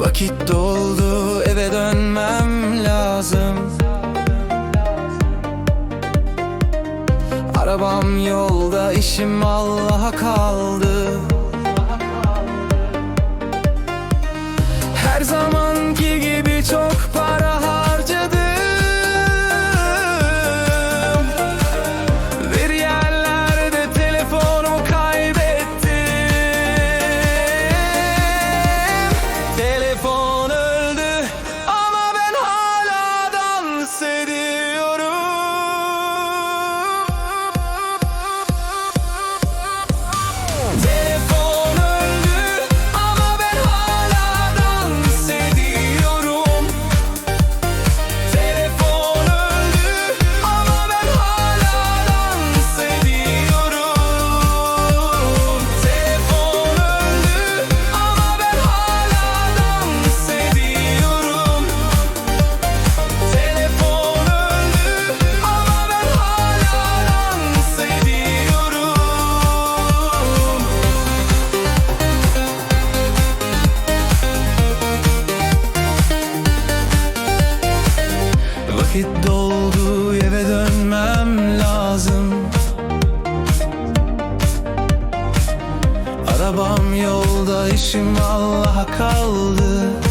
Vakit doldu eve dönmem lazım. Arabam yolda işim Allah'a kaldı. işim Allah'a kaldı.